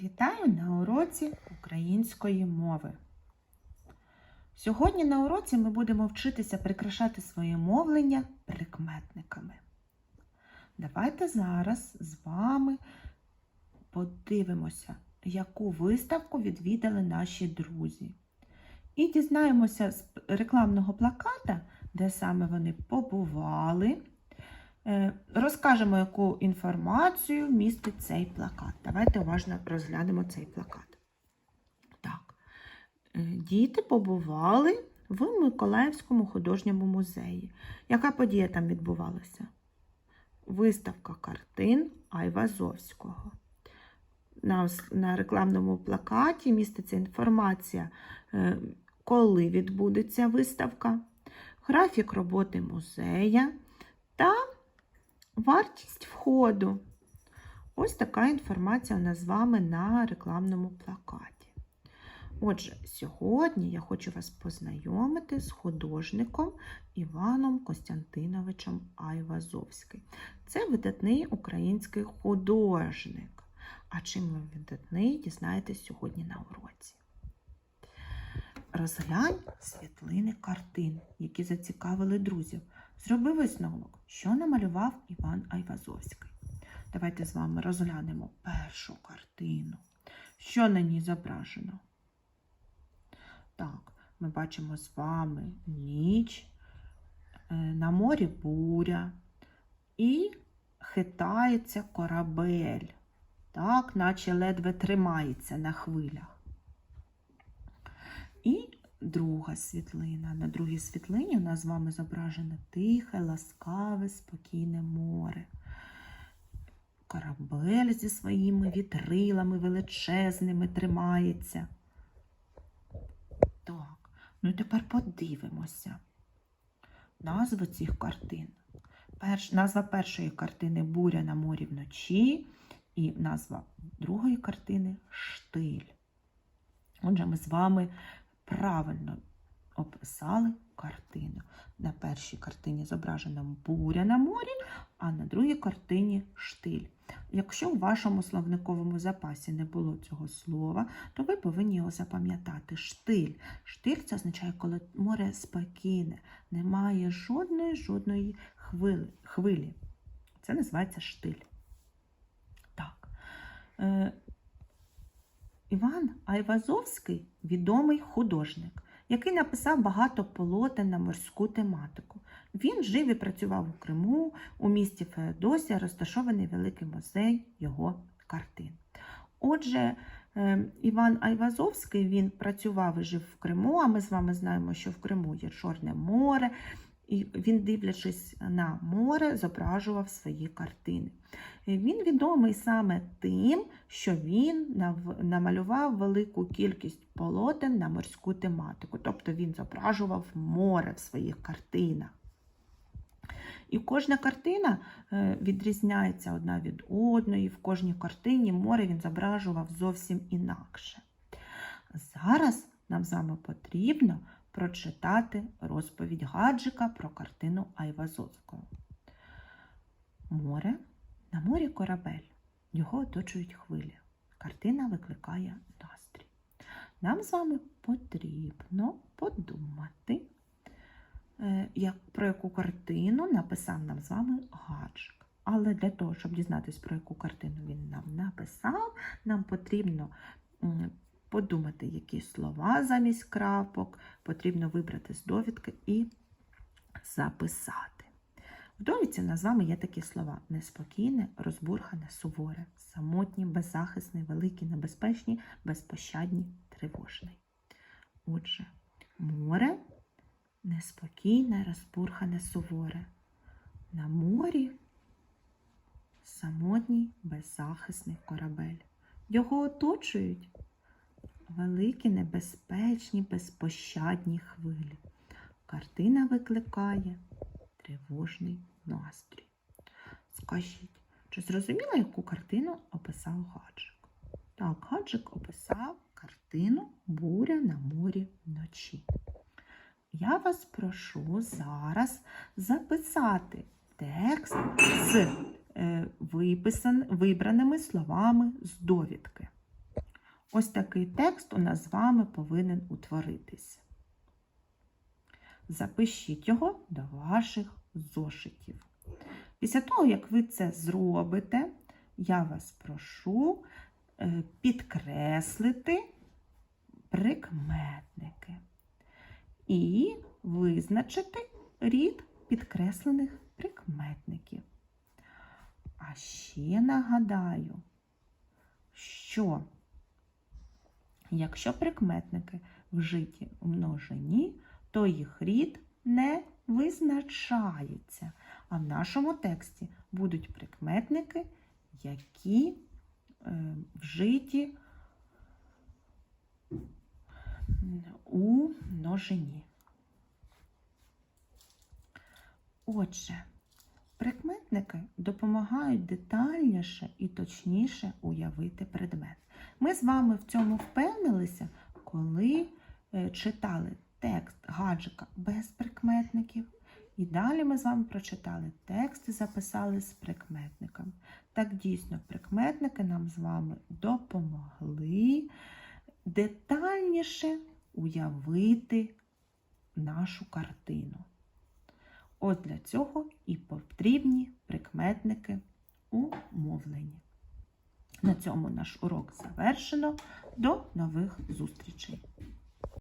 Вітаю на уроці української мови. Сьогодні на уроці ми будемо вчитися прикрашати своє мовлення прикметниками. Давайте зараз з вами подивимося, яку виставку відвідали наші друзі. І дізнаємося з рекламного плаката, де саме вони побували. Е, Розкажемо, яку інформацію містить цей плакат. Давайте уважно розглянемо цей плакат. Так. Е, Діти побували в Миколаївському художньому музеї. Яка подія там відбувалася? Виставка картин Айвазовського. На, на рекламному плакаті міститься інформація, е, коли відбудеться виставка, графік роботи музея та Вартість входу. Ось така інформація у нас з вами на рекламному плакаті. Отже, сьогодні я хочу вас познайомити з художником Іваном Костянтиновичем Айвазовським. Це видатний український художник. А чим він видатний, дізнаєтесь сьогодні на уроці. Розглянь світлини картин, які зацікавили друзів. Зроби висновок, що намалював Іван Айвазовський. Давайте з вами розглянемо першу картину. Що на ній зображено? Так, ми бачимо з вами ніч, е, на морі буря і хитається корабель, так, наче ледве тримається на хвилях. І друга світлина. На другій світлині у нас з вами зображено тихе, ласкаве, спокійне море. Корабель зі своїми вітрилами величезними тримається. Так, ну і тепер подивимося. Назви цих картин. Перш, назва першої картини Буря на морі вночі, і назва другої картини Штиль. Отже, ми з вами правильно описали картину. На першій картині зображена буря на морі, а на другій картині штиль. Якщо в вашому словниковому запасі не було цього слова, то ви повинні його запам'ятати. Штиль. Штиль це означає, коли море спокійне, немає жодної жодної хвилі. хвилі. Це називається штиль. Так. Іван Айвазовський відомий художник, який написав багато полотен на морську тематику. Він жив і працював у Криму, у місті Феодосія розташований великий музей його картин. Отже, е, Іван Айвазовський він працював і жив в Криму, а ми з вами знаємо, що в Криму є Чорне море, і він, дивлячись на море, зображував свої картини. Е, Він відомий саме тим, що він намалював велику кількість полотен на морську тематику, тобто він зображував море в своїх картинах. І кожна картина е, відрізняється одна від одної. В кожній картині море він зображував зовсім інакше. Зараз нам з вами потрібно прочитати розповідь Гаджика про картину Айвазовського. Море на морі корабель. Його оточують хвилі. Картина викликає настрій. Нам з вами потрібно подумати, е, як, про яку картину написав нам з вами Гаджик. Але для того, щоб дізнатися, про яку картину він нам написав, нам потрібно подумати, які слова замість крапок, потрібно вибрати з довідки і записати. В довідці в нас з вами є такі слова: неспокійне, розбурхане, суворе, самотнє, беззахисне, велике, небезпечні, безпощадні, тривожний. Отже, море неспокійне, розбурхане, суворе. На морі самотній, беззахисний корабель. Його оточують великі, небезпечні, безпощадні хвилі. Картина викликає тривожний настрій. Скажіть, чи зрозуміла, яку картину описав Гаджик? Так, Гаджик описав картину Буря на морі вночі. Я вас прошу зараз записати текст з е, виписан, вибраними словами з довідки. Ось такий текст у нас з вами повинен утворитися. Запишіть його до ваших зошитів. Після того, як ви це зробите, я вас прошу е, підкреслити прикметники і визначити рід підкреслених прикметників. А ще нагадаю, що якщо прикметники вжиті в множині, то їх рід не визначається. А в нашому тексті будуть прикметники, які е, вжиті у множині. Отже, прикметники допомагають детальніше і точніше уявити предмет. Ми з вами в цьому впевнилися, коли е, читали текст гаджика без прикметників. І далі ми з вами прочитали текст і записали з прикметниками. Так дійсно, прикметники нам з вами допомогли детальніше уявити нашу картину. От для цього і потрібні прикметники у мовленні. На цьому наш урок завершено. До нових зустрічей!